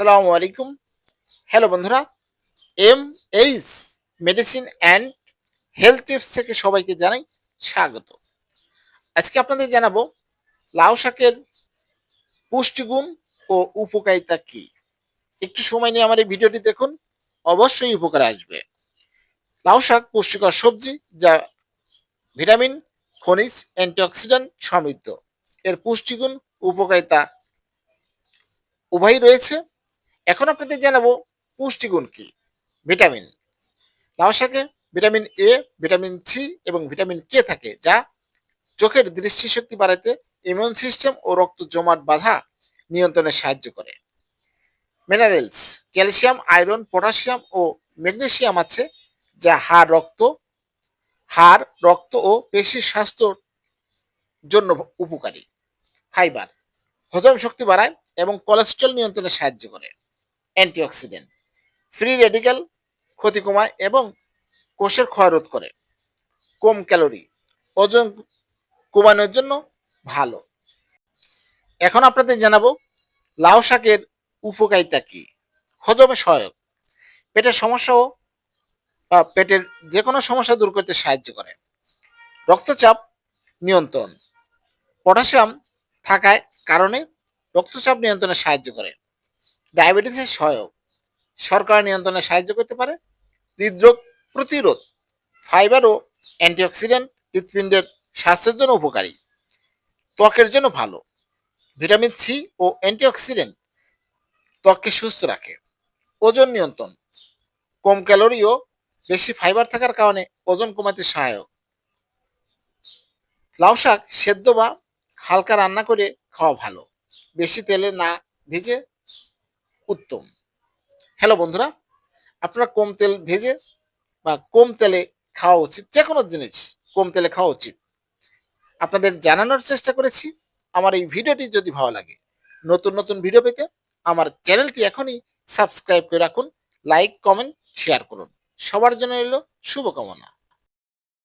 আসসালামু আলাইকুম। হ্যালো বন্ধুরা M H medicine and health tips থেকে সবাইকে জানাই স্বাগত। আজকে আপনাদের জানাব, লাউ শাকের পুষ্টিগুণ ও উপকারিতা কি? একটু সময় নিয়ে আমার এই ভিডিওটি দেখুন, অবশ্যই উপকারে আসবে। লাউ শাক পুষ্টিকর সবজি যা ভিটামিন, খনিজ, অ্যান্টিঅক্সিডেন্ট সমৃদ্ধ। এর পুষ্টিগুণ, উপকারিতা উভয়ই রয়েছে। এখন আপনাদের জানাব পুষ্টিগুণ কি? ভিটামিন। লাউ শাকে ভিটামিন এ ভিটামিন সি এবং ভিটামিন কে থাকে, যা চোখের দৃষ্টিশক্তি বাড়াতে ইমিউন সিস্টেম ও রক্ত জমাট বাধা নিয়ন্ত্রণে সাহায্য করে। মিনারেলস ক্যালসিয়াম আয়রন পটাশিয়াম ও ম্যাগনেসিয়াম আছে, যা হাড়, রক্ত হাড়, রক্ত ও পেশির স্বাস্থ্যর জন্য উপকারী। ফাইবার হজম শক্তি বাড়ায় এবং কোলেস্ট্রল নিয়ন্ত্রণে সাহায্য করে। অ্যান্টিঅক্সিডেন্ট। ফ্রি রেডিক্যাল ক্ষতি কমায় এবং কোষের ক্ষয় রোধ করে। কম ক্যালোরি, ওজন কমানোর জন্য ভালো। এখন আপনাদের জানাব, লাউ শাকের উপকারিতা কী? হজমে সহায়ক। পেটের সমস্যাও বা পেটের যে কোনো সমস্যা দূর করতে সাহায্য করে। রক্তচাপ নিয়ন্ত্রণ। পটাশিয়াম থাকায় কারণে রক্তচাপ নিয়ন্ত্রণে সাহায্য করে। ডায়াবেটিসের সহায়ক। শর্করা নিয়ন্ত্রণে সাহায্য করতে পারে। হৃদরোগ প্রতিরোধ ফাইবার ও অ্যান্টিঅক্সিডেন্ট হৃৎপিণ্ডের স্বাস্থ্যের জন্য উপকারী। ত্বকের জন্য ভালো। ভিটামিন সি ও অ্যান্টিঅক্সিডেন্ট ত্বককে সুস্থ রাখে। ওজন নিয়ন্ত্রণ, কম ক্যালোরি ও বেশি ফাইবার থাকার কারণে ওজন কমাতে সহায়ক। লাউ শাক সেদ্ধ বা হালকা রান্না করে খাওয়া ভালো। বেশি তেলে না ভেজে উত্তম। হ্যালো বন্ধুরা, আপনারা কম তেল ভেজে বা কম তেলে খাওয়া উচিত যে কোনো জিনিস কম তেলে খাওয়া উচিত। আপনাদের জানানোর চেষ্টা করেছি, আমার এই ভিডিওটি যদি ভালো লাগে, নতুন নতুন ভিডিও পেতে আমার চ্যানেলটি এখনই সাবস্ক্রাইব করে রাখুন, লাইক, কমেন্ট, শেয়ার করুন। সবার জন্য এলো শুভকামনা।